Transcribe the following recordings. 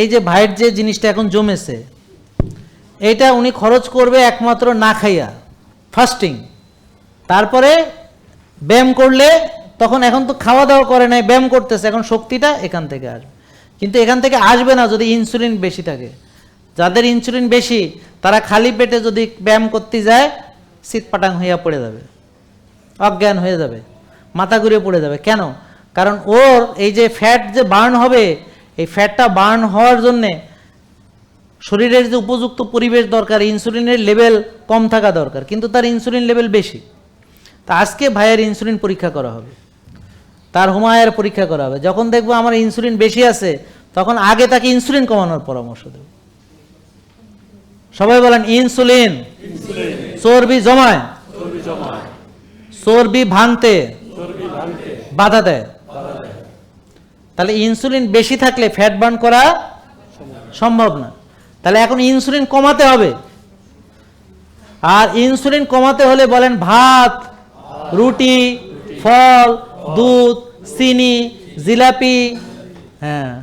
এই যে ভাইয়ের যে জিনিসটা এখন জমেছে, এটা উনি খরচ করবে একমাত্র না খাইয়া ফাস্টিং তারপরে ব্যায়াম করলে তখন এখন তো খাওয়া দাওয়া করে নাই, ব্যায়াম করতেছে, এখন শক্তিটা এখান থেকে আসবে। কিন্তু এখান থেকে আসবে না যদি ইনসুলিন বেশি থাকে। যাদের ইনসুলিন বেশি, তারা খালি পেটে যদি ব্যায়াম করতে যায় শীতপাটাং হইয়া পড়ে যাবে, অজ্ঞান হয়ে যাবে, মাথা ঘুরে পড়ে যাবে। কেন? কারণ ওর এই যে ফ্যাট যে বার্ন হবে এই ফ্যাটটা বার্ন হওয়ার জন্যে শরীরের যে উপযুক্ত পরিবেশ দরকার ইনসুলিনের লেভেল কম থাকা দরকার কিন্তু তার ইনসুলিন লেভেল বেশি। তা আজকে ভাইয়ের ইনসুলিন পরীক্ষা করা হবে। তার হুমায়ের পরীক্ষা করা হবে। যখন দেখব আমার ইনসুলিন বেশি আছে তখন আগে তাকে ইনসুলিন কমানোর পরামর্শ দেব। সবাই বলেন ইনসুলিন চর্বি জমায়। চর্বি ভাঙতে বাধা দেয়। তাহলে ইনসুলিন বেশি থাকলে ফ্যাট বার্ন করা সম্ভব না। তাহলে এখন ইনসুলিন কমাতে হবে। আর ইনসুলিন কমাতে হলে বলেন ভাত, রুটি, ফল, দুধ, চিনি, জিলাপি হ্যাঁ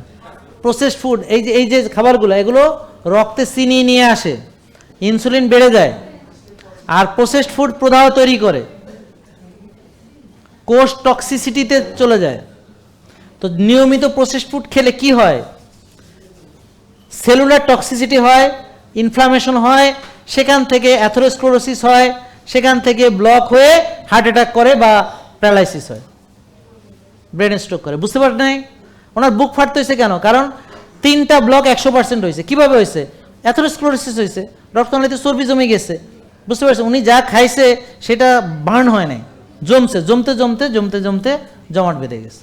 প্রসেস ফুড এই যে এই যে খাবারগুলো, এগুলো রক্তে চিনি নিয়ে আসে। ইনসুলিন বেড়ে যায়। আর প্রসেসড ফুড প্রদাহ তৈরি করে। কোষ টক্সিসিটিতে চলে যায়। তো নিয়মিত প্রসেসড ফুড খেলে কি হয়? সেলুলার টক্সিসিটি হয় ইনফ্লামেশন হয়, সেখান থেকে অ্যাথোরোস্ক্লোরোসিস হয়, সেখান থেকে ব্লক হয়ে হার্ট অ্যাটাক করে বা প্যারালাইসিস হয়। ব্রেন স্ট্রোক করে, বুঝতে পারেন নাই? ওনার বুক ফাটতে হয়েছে কেন? কারণ তিনটা ব্লক একশো পার্সেন্ট হয়েছে। কীভাবে হয়েছে? অ্যাথোরোস্ক্লোরোসিস হয়েছে। রক্তনালীতে চর্বি জমে গেছে। বুঝতে পারছেন? উনি যা খাইছে সেটা বার্ন হয় নাই। জমছে, জমতে জমতে জমতে জমতে জমাট বেঁধে গেছে।